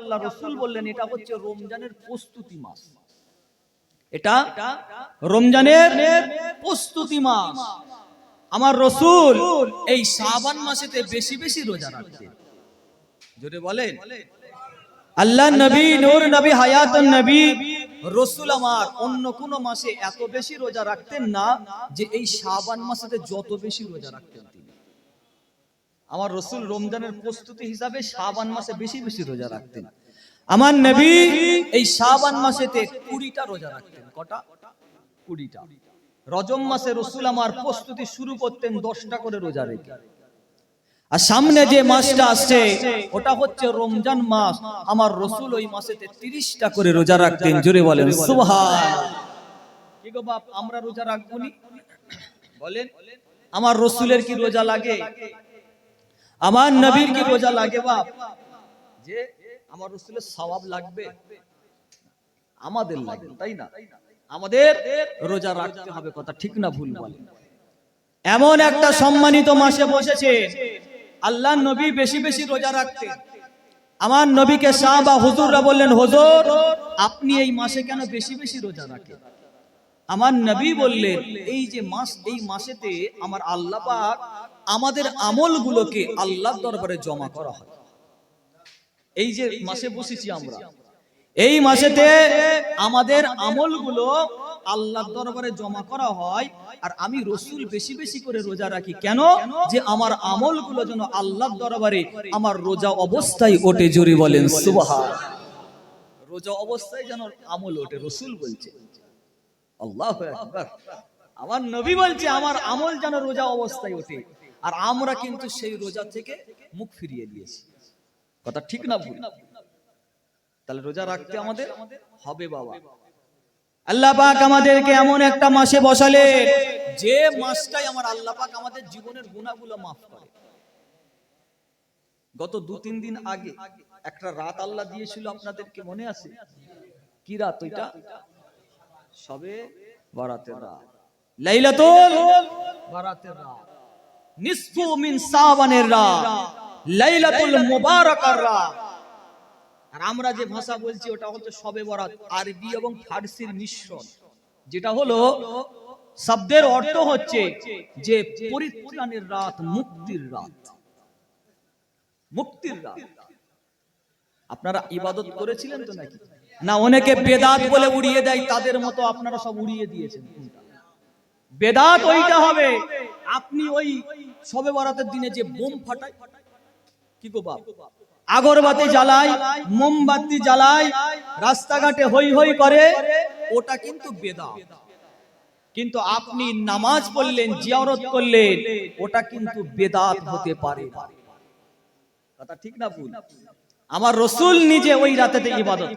আল্লাহ রসুল বললেন, এটা হচ্ছে রমজানের প্রস্তুতি মাস। এটা রমজানের প্রস্তুতি মাস। আমার রসুল এই শাবান মাসেতে বেশি বেশি রোজা রাখতেন। জোরে বলেন। আল্লাহ নবী, নূর নবী, হায়াতুন নবী, রসুল আমার অন্য কোন মাসে এত বেশি রোজা রাখতেন না যে এই শাবান মাসেতে যত বেশি রোজা রাখতেন তিনি। আমার রসুল রমজানের প্রস্তুতি হিসাবে শাবান মাসে বেশি বেশি রোজা রাখতেন। আমার নবী এই শাবান মাসেতে কুড়িটা রোজা রাখতেন। কটা? কুড়িটা। রজম মাসে রসুল আমার প্রস্তুতি শুরু করতেন দশটা করে রোজা রেখে। আর সামনে যে মাসটা আসছে ওটা হচ্ছে রমজান মাস। আমার রসুল ওই মাসেতে তিরিশটা করে রোজা রাখতেন। জোরে বলেন কি গো বাপ আমরা রোজা রাখব নি? বলেন। আমার রসুলের কি রোজা লাগে? আমার নবীর কি রোজা লাগে বাপ? যে আমার রসুলের সওয়াব লাগবে আমাদের লাগবে তাই না? আমাদের রোজা রাখতে হবে কথা ঠিক না ভুল বলেন এমন একটা সম্মানিত মাসে বসেছে আল্লাহ নবী বেশি বেশি রোজা রাখতেন আমার নবীকে শাহ বা হুজুররা বললেন হুজুর আপনি এই মাসে কেন বেশি বেশি রোজা রাখেন? আমার নবী বললেন এই যে মাস এই মাসেতে আমার আল্লাহ পাক আমাদের আমলগুলোকে আল্লাহর দরবারে জমা করা হয়। এই যে মাসে বসেছি আমরা। এই মাসেতে আমাদের আমলগুলো আল্লাহর দরবারে জমা করা হয়। আর আমি রসুল বেশি বেশি করে রোজা রাখি। কেন? যে আমার আমলগুলো যেন আল্লাহর দরবারে আমার রোজা অবস্থায় ওঠে জোরে বলেন সুবহান রোজা অবস্থায় যেন আমল ওঠে রসুল বলছে। আল্লাহ আমার নবী বলছে আমার আমল যেন রোজা অবস্থায় ওঠে। আর আমরা কিন্তু সেই রোজা থেকে মুখ ফিরিয়ে দিয়েছি। কথা ঠিক না ভুল? তাহলে রোজা রাখতে আমাদের হবে বাবা। আল্লাহ পাক আমাদেরকে এমন একটা মাসে বসালে যে মাসটাই আমার আল্লাহ পাক আমাদের জীবনের গুণাগুলো মাফ করে। গত দু তিন দিন আগে একটা রাত আল্লাহ দিয়েছিল আপনাদেরকে মনে আছে? কি রাত ওইটা? সবে বারাতের রাত। লাইলাতুল বারাতের রাত। নিসফু মিন সাবানের রাত লাইলাতুল মুবারাকার রাত আর আমরা যে ভাষা বলছি ওটা হচ্ছে সবে বরাত আরবি এবং ফার্সির মিশ্রণ। যেটা হলো শব্দের অর্থ হচ্ছে যে পরিত্রাণের রাত মুক্তির রাত। মুক্তির রাত। আপনারা ইবাদত করেছিলেন তো নাকি? না অনেকে বেদাত বলে উড়িয়ে দেয় তাদের মতো আপনারা সব উড়িয়ে দিয়েছেন। বেদাত ওইটা হবে আপনি ওই সবে বরাতের দিনে যে বোম ফাটায় কি গো বাপ? আগরবাতি জ্বালায় মোমবাতি জ্বালায় রাস্তাঘাটে হই হই করে, ওটা কিন্তু বেদাত। কিন্তু আপনি নামাজ পড়লেন, জিয়ারত করলেন, ওটা কিন্তু বেদাত হতে পারে কথা ঠিক না ভুল? আমার রসুল নিজে ওই রাতেতে ইবাদত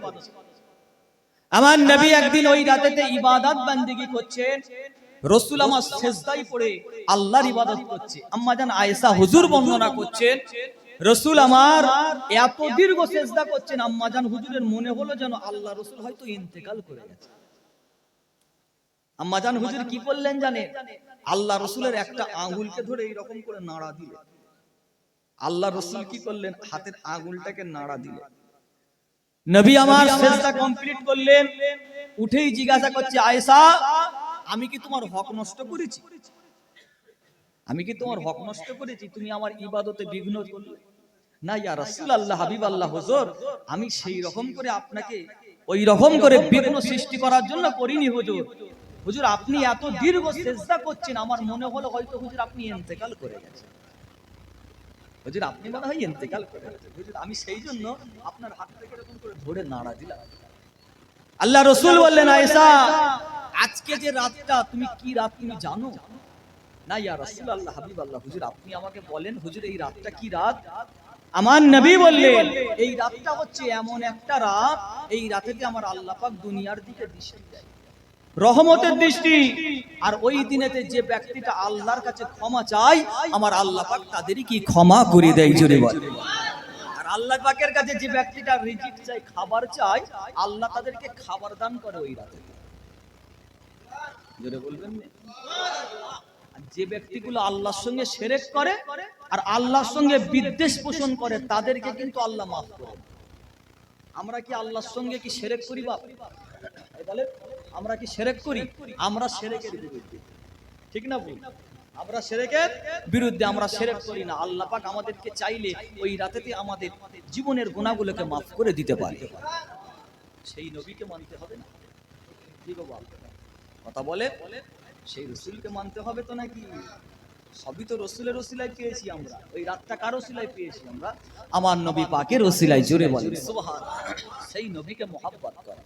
আমার নবী একদিন ওই রাতেতে ইবাদত বান্দিগি করছেন রসুল আমার সেজদাই পড়ে আল্লাহর ইবাদত করছে। আম্মা জান আয়েশা হুজুর বর্ণনা করছেন রসুল আমার এত দীর্ঘ করছেন আম্মা জান হুজুরের মনে হলো যেন আল্লাহ রসুল হয়তো ইন্তেকাল করে গেছে। আম্মা জান হুজুর কি করলেন আল্লাহ রসুলের একটা আঙ্গুলকে ধরে এইরকম করে নাড়া দিলেন। আল্লাহ রসুল কি করলেন? হাতের আঙুলটাকে নাড়া দিলেন। নবী আমার কমপ্লিট করলেন। উঠেই জিজ্ঞাসা করছে আয়েশা আমি কি তোমার হক নষ্ট করেছি? আমি কি তোমার হক নষ্ট করেছি? তুমি আমার ইবাদতে বিঘ্ন না, ইয়া রাসূল আল্লাহ হাবিব আল্লাহ হুজুর, আমি সেই রকম করে আপনাকে ওই রকম করে বিঘ্ন সৃষ্টি করার জন্য করিনি, হুজুর। হুজুর, আপনি এত দীর্ঘ চেষ্টা করছেন, আমার মনে হলো হয়তো, হুজুর, আপনি ইন্তেকাল করে গেছেন। হুজুর, আপনি মনে হয় ইন্তেকাল করে গেছেন। হুজুর, আমি সেই জন্য আপনার হাত থেকে এরকম করে ধরে নাড়া দিলাম। আল্লাহ রসুল বললেন আয়েশা আজকে যে রাতটা তুমি কি রাত তুমি জানো? না ইয়া রাসূল আল্লাহ হাবিব আল্লাহ হুজুর আপনি আমাকে বলেন হুজুর এই রাতটা কি রাত? আমার নবী বললেন এই রাতটা হচ্ছে এমন একটা রাত এই রাতেতে আমার আল্লাহ পাক দুনিয়ার দিকে দৃষ্টি দেয়। রহমতের দৃষ্টি আর ওই দিনেতে যে ব্যক্তিটা আল্লাহর কাছে ক্ষমা চায় আমার আল্লাহ পাক তাদেরই কি ক্ষমা করে দেয় জোরে বল আল্লাহ পাকের কাছে যে ব্যক্তিটা রিজিক চাই খাবার চাই আল্লাহ তাদেরকে খাবার দান করে ওই রাতে। বলবেন যে ব্যক্তিগুলো আল্লাহর সঙ্গে সেরেক করে আর আল্লাহর সঙ্গে বিদ্বেষ পোষণ করে, তাদেরকে কিন্তু আল্লাহ মাফ করে আমরা কি আল্লাহর সঙ্গে কি সেরেক করি এই আমরা কি সেরেক করি? আমরা সেরেকের বিরুদ্ধে। ঠিক না, ভুল? আমরা সেরেকের বিরুদ্ধে আমরা সেরেক করি না। আল্লাহ পাক আমাদেরকে চাইলে ওই রাতেতে আমাদের জীবনের গুণাগুলোকে মাফ করে দিতে পারে। সেই নবীকে মানতে হবে না। কথা বলে? সেই রসুলকে মানতে হবে তো নাকি? সবই তো রসুলের রসিলায় পেয়েছি আমরা। ওই রাতটা কার রসিলায় পেয়েছি আমরা? আমার নবী পাকের রসিলায় জুড়ে বলে সেই নবীকে মহাব্বত করা।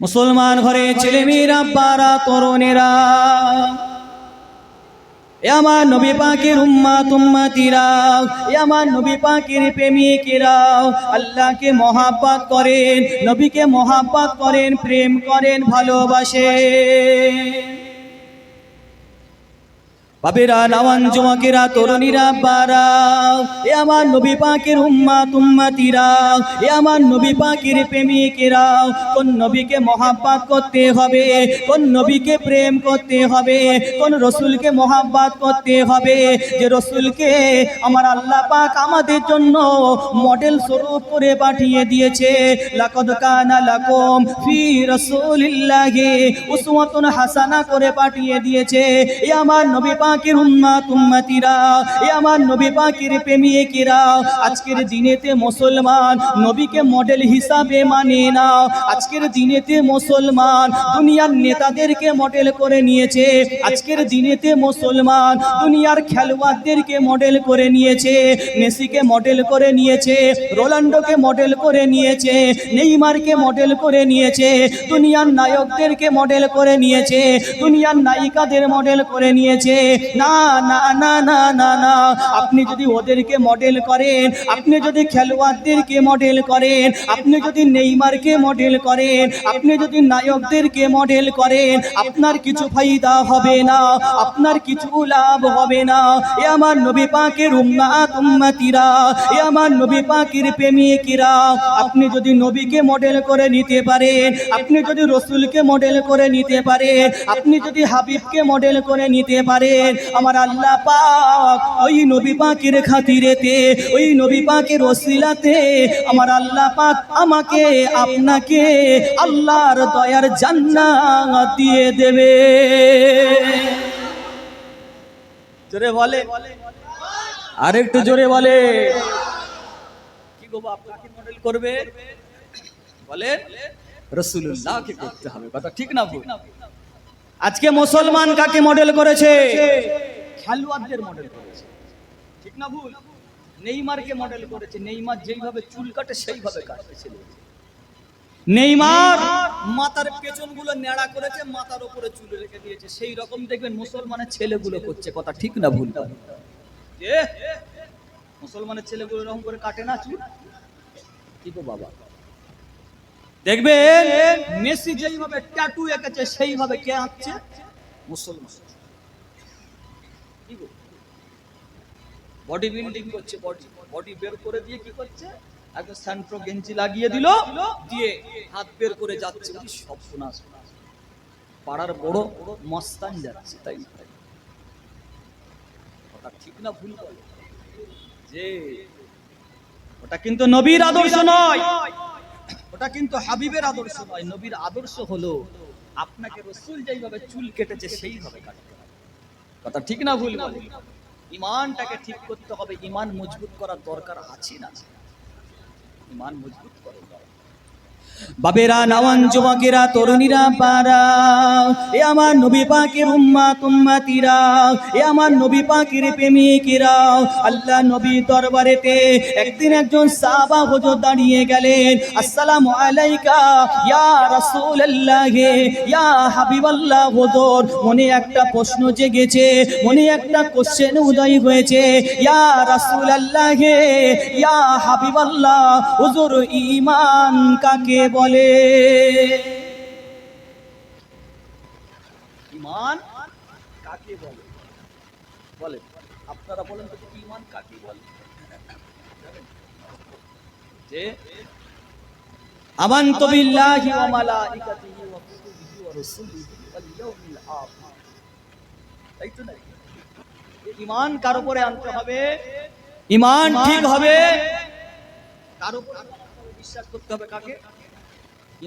মুসলমান ঘরে ছেলে মেয়েরা পারা তরুণেরা আমার নবী পাকের উম্মা তুম্মাতিরা এ আমার নবী পাকের প্রেমিকেরাও আল্লাহকে মহাব্বাত করেন, নবীকে মহাব্বাত করেন, প্রেম করেন, ভালোবাসেন। বাবেরা নওয়ান যুবকেরা তরুণীরা বারা এ আমার নবী পাকের উম্মা তুম্মাতিরা এ আমার নবী পাকের প্রেমিকেরা। কোন নবীকে মহাব্বাত করতে হবে, কোন নবীকে প্রেম করতে হবে, কোন রসুলকে মহাব্বাত করতে হবে। যে রসুলকে আমার আল্লাহ পাক আমাদের জন্য মডেল স্বরূপ করে পাঠিয়ে দিয়েছে। লাকদ কানা লাকুম ফি রাসূলিল্লাহি, উসওয়াতুন হাসানা করে পাঠিয়ে দিয়েছে। এ আমার নবী পাকের উম্মাত উম্মতিরা, এ আমার নবী পাকের প্রেমিকেরা, আজকের দিনেতে মুসলমান নবীকে মডেল হিসাবে মানে না। আজকের দিনেতে মুসলমান দুনিয়ার নেতাদেরকে মডেল করে নিয়েছে। আজকের দিনেতে মুসলমান দুনিয়ার খেলোয়াড়দেরকে মডেল করে নিয়েছে। মেসিকে মডেল করে নিয়েছে রোনাল্ডোকে মডেল করে নিয়েছে, নেইমারকে মডেল করে নিয়েছে, দুনিয়ার নায়কদেরকে মডেল করে নিয়েছে, দুনিয়ার নায়িকাদের মডেল করে নিয়েছে। না না না না না না। আপনি যদি ওদেরকে মডেল করেন, আপনি যদি খেলোয়াড়দেরকে মডেল করেন, আপনি যদি নেইমারকে মডেল করেন, আপনি যদি নায়কদেরকে মডেল করেন, আপনার কিছু ফায়দা হবে না, আপনার কিছু লাভ হবে না। এ আমার নবী পাকের উম্মাত উম্মাতিরা, এ আমার নবী পাকের প্রেমিকেরা, আপনি যদি নবীকে মডেল করে নিতে পারেন, আপনি যদি রসুলকে মডেল করে নিতে পারেন, আপনি যদি হাবিবকে মডেল করে নিতে পারেন আমার আল্লাহ পাক ওই নবী পাকের খাতিরেতে, ওই নবী পাকের ওসিলাতে, আমার আল্লাহ পাক আমাকে, আপনাকে আল্লাহর দয়ার জান্নাত দিয়ে দেবে। জোরে বলে। আরেকটু জোরে বলে। কি গো বাপ কাকে মডেল করবে? বলে রসুল্লাহকে করতে হবে। কথা ঠিক না আজকে মুসলমান কাকে মডেল করেছে? খেলোয়াড়দের মডেল করেছে। ঠিক না ভুল? নেইমারকে মডেল করেছে। নেইমার যেইভাবে চুল কাটে, সেইভাবে কাটতে ছেলে নেইমার মাথার পেছনগুলো নেড়া করেছে, মাথার উপরে চুল রেখে দিয়েছে। সেই রকম দেখবেন মুসলমানের ছেলেগুলো করছে কথা। ঠিক না ভুল? মুসলমানের ছেলেগুলো এরকম করে কাটে না চুল? কি গো বাবা? দেখবেন মেসি যেইভাবে ট্যাটু এঁকেছে সেইভাবে কে আঁকছে? মুসলমান। বডি বিল্ডিং করছে বডি বডি বের করে দিয়ে কি করছে? স্যান্ট্রো গেঞ্জি লাগিয়ে দিল দিয়ে হাত বের করে যাচ্ছে। সব শোনা শোনা পাড়ার বড় মস্তান যাচ্ছে তাই তাই। ওটা ঠিক না ভুল যে ওটা কিন্তু নবীর আদর্শ নয়। ওটা কিন্তু হাবিবের আদর্শ নয়, নবীর আদর্শ হলো আপনাকে রসুল যেইভাবে চুল কেটেছে সেইভাবে কাটতে হবে। কথা ঠিক না ভুল ইমানটাকে ঠিক করতে হবে, ইমান মজবুত করার দরকার আছে না ইমান মজবুত করার দরকার। বাবেরা নওয়ান যুবকেরা, তরুণীরা পারা এ আমার নবী পাকের উম্মা তুম্মাতিরা এ আমার নবী পাকের প্রেমিকেরা। আল্লাহ নবী দরবারেতে একদিন একজন সাহাবা হুজুর দাঁড়িয়ে গেলেন। আসসালামু আলাইকা, ইয়া রাসূলুল্লাহ, ইয়া হাবিবাল্লাহ হুজুর। মনে একটা প্রশ্ন জেগেছে, মনে একটা কোশ্চেন উদয় হয়েছে। ইয়া রাসূলুল্লাহ, ইয়া হাবিবাল্লাহ, হুজুর, ঈমান কাকে বলে। ঈমান কাকে বলে? বলে। আপনারা বলেন তো ঈমান কাকে বলে? যে আমান্ত বিল্লাহি ওয়া মালাইকাতিহি ওয়া কুতুবিহি ওয়া রুসুলিহি ওয়াল ইয়াউমিল আখির। তাই তো নাকি এই ঈমান কার উপরে আনতে হবে ঈমান ঠিক হবে। কার উপরে বিশ্বাস করতে হবে কাকে?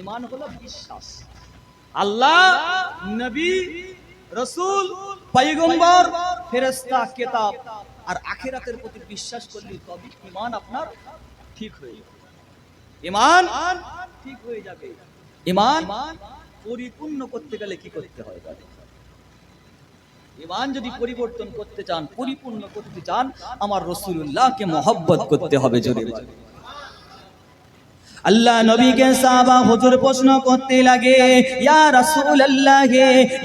ইমান হলো বিশ্বাস। আল্লাহ নবী রসুল পয়গম্বর ফেরেশতা কিতাব। আর আখেরাতের প্রতি বিশ্বাস করলে তবে ইমান আপনার ঠিক হয়ে যাবে। ইমান ঠিক হয়ে যাবে। ইমান পরিপূর্ণ করতে গেলে কি করতে হয়? ইমান যদি পরিবর্তন করতে চান পরিপূর্ণ করতে চান আমার রসুল্লাহকে মহব্বত করতে হবে জোরে। আল্লাহ নবীকে সাহাবা হুজুর প্রশ্ন করতে লাগে, ইয়া রাসূলুল্লাহ,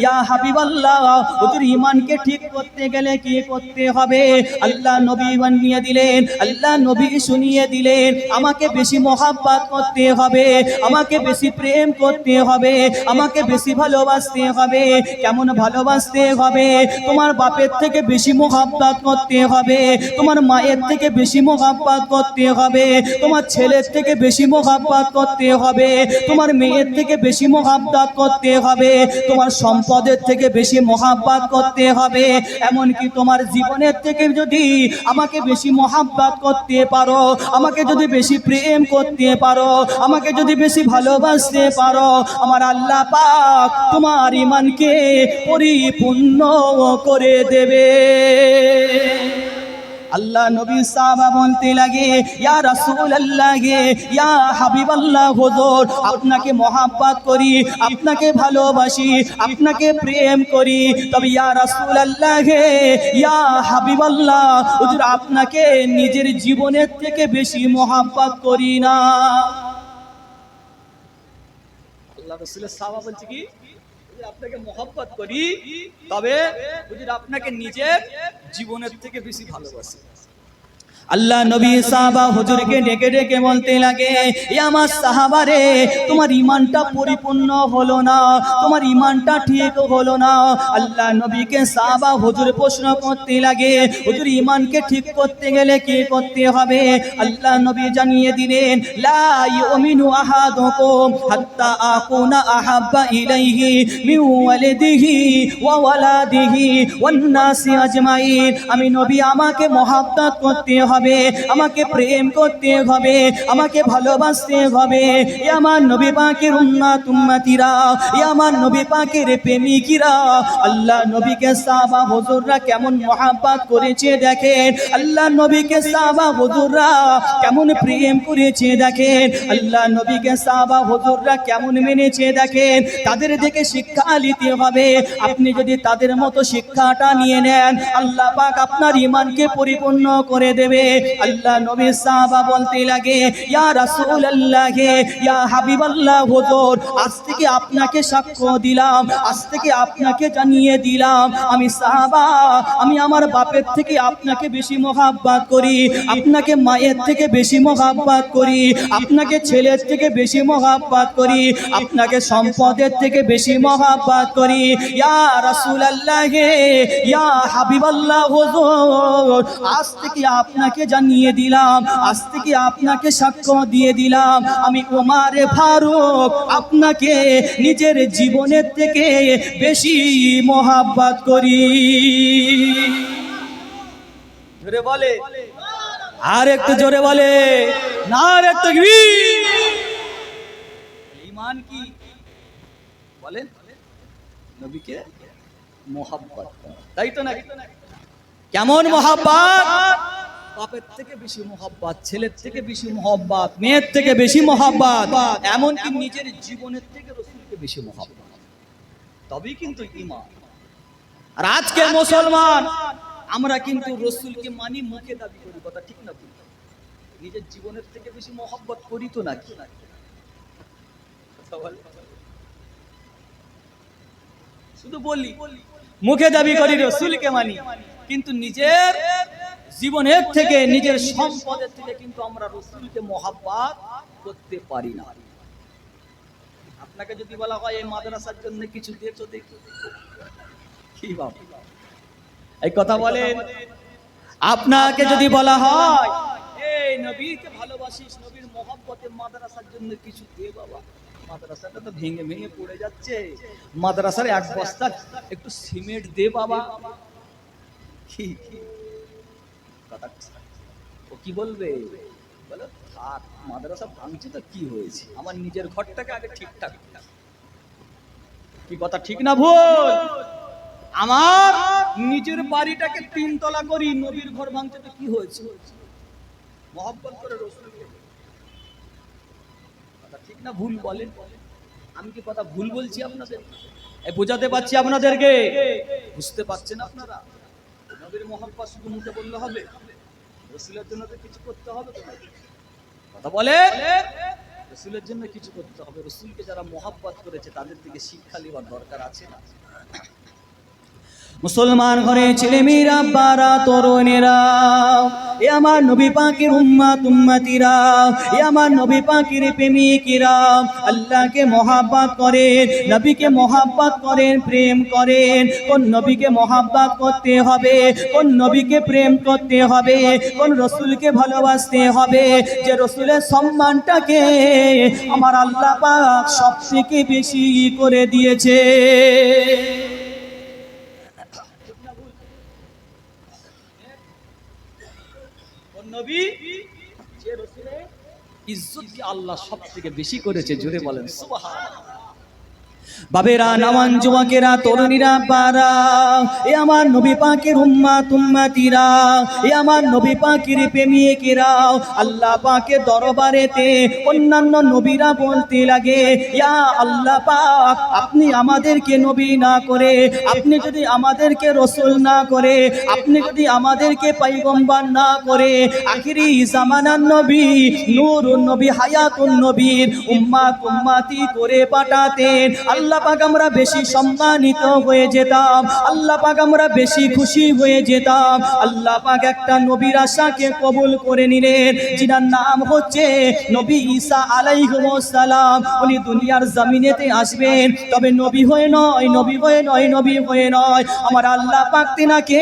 ইয়া হাবিবাল্লাহ, হুজুর ঈমানকে ঠিক করতে গেলে কি করতে হবে? আল্লাহ নবী বানিয়ে দিলেন, আল্লাহ নবী শুনিয়ে দিলেন, আমাকে বেশি মহাব্বত করতে হবে, আমাকে বেশি প্রেম করতে হবে, আমাকে বেশি ভালোবাসতে হবে, কেমন ভালোবাসতে হবে? তোমার বাপের থেকে বেশি মহাব্বত করতে হবে, তোমার মায়ের থেকে বেশি মহাব্বত করতে হবে, তোমার ছেলের থেকে বেশি মহাব্বত করতে হবে। তোমার মেয়ের থেকে বেশি মহাব্বত করতে হবে। তোমার সম্পদের থেকে বেশি মহাব্বত করতে হবে। এমনকি তোমার জীবনের থেকে যদি আমাকে বেশি মহাব্বত করতে পারো, আমাকে যদি বেশি প্রেম করতে পারো, আমাকে যদি বেশি ভালোবাসতে পারো, আমার আল্লাহ পাক তোমার ইমানকে পরিপূর্ণ করে দেবে। আল্লাহ নবী সাহাবা বলতে লাগে, ইয়া রাসূলুল্লাহ, ইয়া হাবিবাল্লাহ, হুজুর, আপনাকে মহাব্বত করি, আপনাকে ভালোবাসি, আপনাকে প্রেম করি। তবে ইয়া রাসূলুল্লাহ, ইয়া হাবিবাল্লাহ, হুজুর, আপনাকে নিজের জীবনের থেকে বেশি মহাব্বত করি না। আল্লাহ রাসূলের সাহাবা বলছে কি? আপনাকে মহব্বত করি তবে আপনাকে নিজের জীবনের থেকে বেশি ভালোবাসি। আল্লাহ নবী সাহাবা হুজুরকে ডেকে ডেকে বলতে লাগে, এ আমার সাহাবা রে, তোমার ইমানটা পরিপূর্ণ হলো না, তোমার ইমানটা ঠিক হলো না। আল্লাহ নবীকে সাহাবা হুজুর প্রশ্ন করতে লাগে, হুজুর ইমানকে ঠিক করতে গেলে কি করতে হবে? আল্লাহ নবী জানিয়ে দিলেন, লা ইউমিনু আহাদুকুম হাত্তা আকুনা আহাব্বা ইলাইহি মিন ওয়ালিদিহি ওয়া ওয়ালাদিহি ওয়ান আজমাইন। আমি নবী, আমাকে মহাব্বত করতে হবে আমাকে প্রেম করতে হবে, আমাকে ভালোবাসতে হবে। এ আমার নবী পাকের উম্মাত, উম্মাতিরা, এ আমার নবী পাকের প্রেমিকিরা। আল্লাহ নবীকে সাহাবা হুজুররা কেমন মহাব্বত করেছে দেখেন। আল্লাহ নবীকে সাহাবা হুজুররা কেমন প্রেম করেছে দেখেন। আল্লাহ নবীকে সাহাবা হুজুররা কেমন মেনেছে দেখেন। তাদের দেখে শিক্ষা নিতে হবে। আপনি যদি তাদের মতো শিক্ষাটা নিয়ে নেন, আল্লাহ পাক আপনার ইমানকে পরিপূর্ণ করে দেবে। আল্লাহ নবী সাহাবা বলতে লাগে, ইয়া রাসূলুল্লাহ, ইয়া হাবিবাল্লাহ, হুজুর, আজ থেকে আপনাকে সাক্ষ্য দিলাম, আজ থেকে আপনাকে জানিয়ে দিলাম, আমি সাহাবা, আমি আমার বাপের থেকে আপনাকে বেশি মহাব্বত করি, আপনাকে মায়ের থেকে বেশি মহাব্বত করি, আপনাকে ছেলের থেকে বেশি মহাব্বত করি, আপনাকে সম্পদের থেকে বেশি মহাব্বত করি, ইয়া রাসূলুল্লাহ, ইয়া হাবিবাল্লাহ, হুজুর, আজ থেকে আপনাকে জানিয়ে দিলাম আজ থেকে আপনাকে সাক্ষ্য দিয়ে দিলাম আমি ওমারে ফারুক আপনাকে নিজের জীবনের থেকে বেশি মহাব্বত করি। জোরে বলে। আর একটু জোরে বলে। না আর একটু ইমান কি? বলেন। নবীকে মোহাব্বত তাই তো নাকি? কেমন মোহাব্বত? বাপের থেকে বেশি ছেলের থেকে বেশি মেয়ের থেকে বেশি এমনকি নিজের জীবনের থেকে রসুলকে বেশি তবেই কিন্তু ইমান আর আজকে মুসলমান, আমরা কিন্তু রসুলকে মানি মুখে দাবি করি, কথা ঠিক না? নিজের জীবনের থেকে বেশি মহব্বত করি তো নাকি? শুধু বলি, মুখে দাবি করি রসুলকে মানি, কিন্তু নিজের জীবনের থেকে নিজের সম্পদের থেকে কিন্তু আমরা রসুলকে মহাব্বাত করতে পারি না। আপনাকে যদি বলা হয় এই মাদ্রাসার জন্য কিছু দিয়েছ দেখো। কি বাবা এই কথা বলেন। আপনাকে যদি বলা হয় এই নবীকে ভালোবাসিস নবীর মহব্বতে মাদ্রাসার জন্য কিছু দে বাবা। মাদ্রাসাটা তো ভেঙে ভেঙে পড়ে যাচ্ছে। মাদ্রাসার এক বস্তা একটু সিমেন্ট দে বাবা। কি কি? কথা ও কি বলবে? বলো থাক মাদ্রাসা ভাঙছে তো কি হয়েছে? আমার নিজের ঘরটাকে আগে ঠিকঠাক কি কথা, ঠিক না ভুল? আমার নিজের বাড়িটাকে তিনতলা করি, নবীর ঘর ভাঙছে তো কি হয়েছে? মহব্বত করে রসুলকে কথা ঠিক না ভুল বলেন? আমি কি কথা ভুল বলছি আপনাদের? বোঝাতে পারছি আপনাদেরকে। বুঝতে পারছেন আপনারা? নবীর মহব্বত শুধু মুখে বললে হবে? রসুলের জন্য তো কিছু করতে হবে কথা বলে? রসুলের জন্য কিছু করতে হবে। রসুলকে যারা মহাব্বত করেছে তাদের থেকে শিক্ষা নেওয়ার দরকার আছে না? মুসলমান ঘরে ছেলে মেয়েরা বারা তরুণেরা, এ আমার নবী পাকের উম্মাত, উম্মাতিরা, এ আমার নবী পাকের প্রেমিকেরা, আল্লাহকে মহাব্বত করেন, নবীকে মহাব্বত করেন, প্রেম করেন। কোন নবীকে মহাব্বত করতে হবে, কোন নবীকে প্রেম করতে হবে, কোন রসুলকে ভালোবাসতে হবে, যে রসুলের সম্মানটাকে আমার আল্লাহ পাক সব থেকে বেশি করে দিয়েছে। নবী যে রসুলের ইজ্জতকে আল্লাহ সব থেকে বেশি করেছে? জুড়ে বলেন সুবহানাল্লাহ। বাবেরা নাওয়ান যুবকেরা তরুণীরা পারা এ আমার নবী পাকের উম্মা, তুম্মাতিরা। এ আমার নবী পাকের প্রেমিকেরা। আল্লাহ পাকের দরবারেতে অন্যান্য নবীরা বলতে লাগে, ইয়া আল্লাহ পাক, আপনি আমাদেরকে নবী না করে, আপনি যদি আমাদেরকে রসুল না করে, আপনি যদি আমাদেরকে পাইগম্বার না করে, আখিরি জামানার নবী নূর নবী, হায়াতুন নবীর উম্মা তুম্মাতি করে পাঠাতেন। আল্লাহ পাক আমরা বেশি সম্মানিত হয়ে যেতাম, আল্লাহ পাক আমরা বেশি খুশি হয়ে যেতাম। আল্লাহ পাক একটা নবীর আশাকে কবুল করে নিলেন, যিনার নাম হচ্ছে নবী ঈসা সালাম। উনি দুনিয়ার জমিনেতে আসবেন, তবে নবী হয়ে নয়, নবী হয়ে নয়, নবী হয়ে নয়। আমার আল্লাহ পাক তিনাকে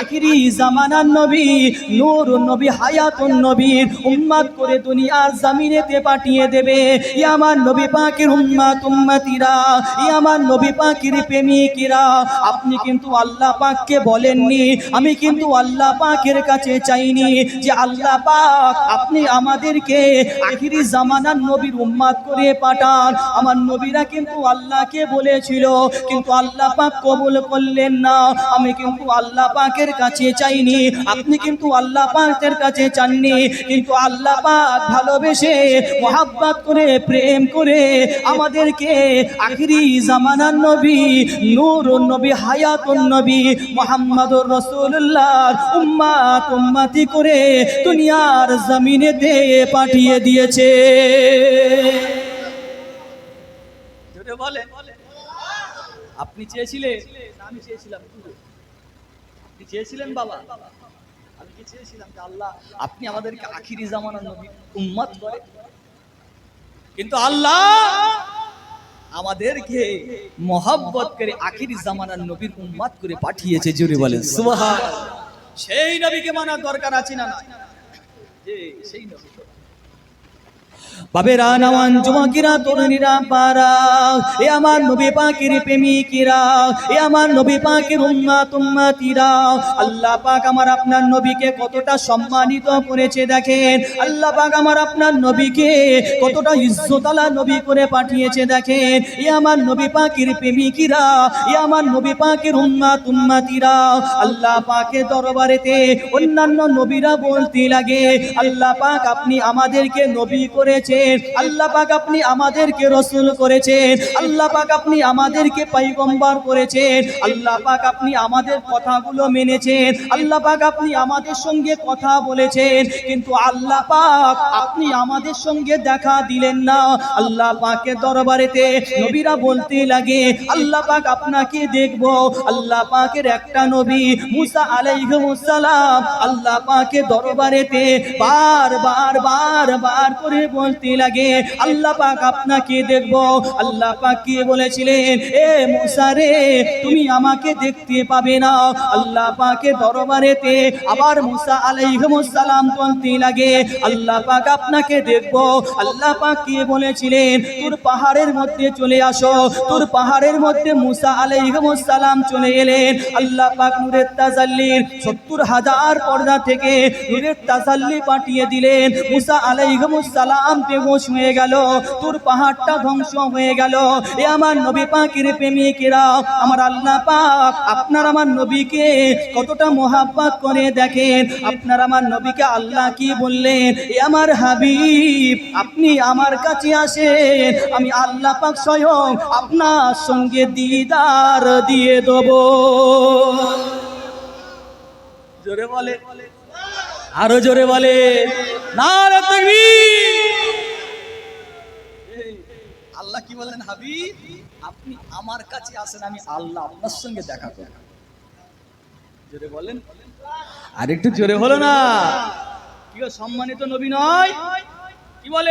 আখিরি জামানার নবী, নূর নবী, হায়াতুন নবীর উম্মাত করে দুনিয়ার জমিনেতে পাঠিয়ে দেবে। ই আমার নবী পাকের উম্মাত, উম্মাতিরা। আমার নবী পাকের প্রেমিকেরা, আপনি কিন্তু আল্লাহ পাককে বলেননি, আমি কিন্তু আল্লাহ পাকের কাছে চাইনি যে আল্লাহ পাক আপনি আমাদেরকে আখিরি জামানার নবীর উম্মাত করে পাঠান। আমার নবীরা কিন্তু আল্লাহকে বলেছিল, কিন্তু আল্লাহ পাক কবুল করলেন না, আমি কিন্তু আল্লাহ পাকের কাছে চাইনি, আপনি কিন্তু আল্লাহ পাকের কাছে চাননি, কিন্তু আল্লাহ পাক ভালোবেসে, মোহাব্বত করে, প্রেম করে আমাদেরকে আখিরি জামানার নবী নূর নবী, হায়াতুন নবী, মোহাম্মদুর রাসূলুল্লাহ। উম্মাত উম্মতি করে দুনিয়ার জমিনেতে পাঠিয়ে দিয়েছে। আপনি চেয়েছিলেন? আমি চেয়েছিলাম আপনি চেয়েছিলেন বাবা? আমি কি চেয়েছিলাম আল্লাহ, আপনি আমাদেরকে আখিরি জামানার নবী উম্মত করে? কিন্তু আল্লাহ আমাদেরকে মোহাব্বত করে আখির জামানার নবীর উম্মাদ করে পাঠিয়েছে জুড়ে বলেন সুবাহ সেই নবীকে মানার দরকার আছে না সেই নবী। বাবেরা নাওয়ান যুবকেরা, তরুণীরা পারা এ আমার নবী পাকের প্রেমিকেরা, এ আমার নবী পাকের উম্মাত উম্মাতিরা। আল্লাহ পাক আমার আপনার নবীকে কতটা সম্মানিত করেছে দেখেন। আল্লাহ পাক আমার আপনার নবীকে কতটা ইজ্জতালা নবী করে পাঠিয়েছে দেখেন। এ আমার নবী পাকের প্রেমিকেরা, এ আমার নবী পাকের উম্মাত উম্মাতিরা। আল্লাহ পাকের দরবারেতে অন্যান্য নবীরা বলতে লাগে, আল্লাহ পাক, আপনি আমাদেরকে নবী করেছেন। আল্লাহ পাক আপনি আমাদেরকে রসুল করেছেন। আল্লাহ পাক আপনি আমাদেরকে পাইগম্বার করেছেন। আল্লাহ পাক আপনি আমাদের কথাগুলো মেনেছেন। আল্লাহ পাক আপনি আমাদের সঙ্গে কথা বলেছেন। কিন্তু আল্লাহ পাক আপনি আমাদের সঙ্গে দেখা দিলেন না। আল্লাহ পাকের দরবারেতে নবীরা বলতে লাগে, আল্লাহ পাক আপনাকে দেখব। আল্লাহ পাকের একটা নবী মুসা আলাইহিস সালাম আল্লাহ পাকের দরবারেতে বার বার বার বার করে বলতে লাগে, আল্লাহ পাক আপনাকে দেখব। আল্লাহ পাক কি বলেছিলেন? এ মুসা রে, তুমি আমাকে দেখতে পাবে না। আল্লাহ পাকের দরবারেতে আবার মুসা আলাইহিস সালাম বলতে লাগে, আল্লাহ পাক আপনাকে দেখব। আল্লাহ পাক কি বলেছিলেন? তোর পাহাড়ের মধ্যে চলে আসো। তোর পাহাড়ের মধ্যে মুসা আলাইহিস সালাম চলে এলেন। আল্লাহ পাক নূরের তাজাল্লির সত্তর হাজার পর্দা থেকে নূরের তাজাল্লি পাঠিয়ে দিলেন। মুসা আলাইহিস সালাম বেহুশ হয়ে গেল, তোর পাহাড়টা ধ্বংস হয়ে গেল। এ আমার নবী পাকের প্রেমিকেরা, আমার আল্লাহ পাক, আপনার আমার নবীকে কতটা মোহাব্বত করে দেখেন। আপনার আমার নবীকে আল্লাহ কি বললেন? এ আমার হাবিব, আপনি আমার কাছে আসেন, আমি আল্লাহ পাক স্বয়ং আপনার সঙ্গে দিদার দিয়ে দেব। জোরে বলে আরও জোরে বলে আল্লাহ কি বলেন হাবি আপনি আমার কাছে আসেন আমি আল্লাহ আপনার সঙ্গে দেখা করি জোরে বলেন। আর একটু জোরে হলো না। কি সম্মানিত নবী নয়? কি বলে?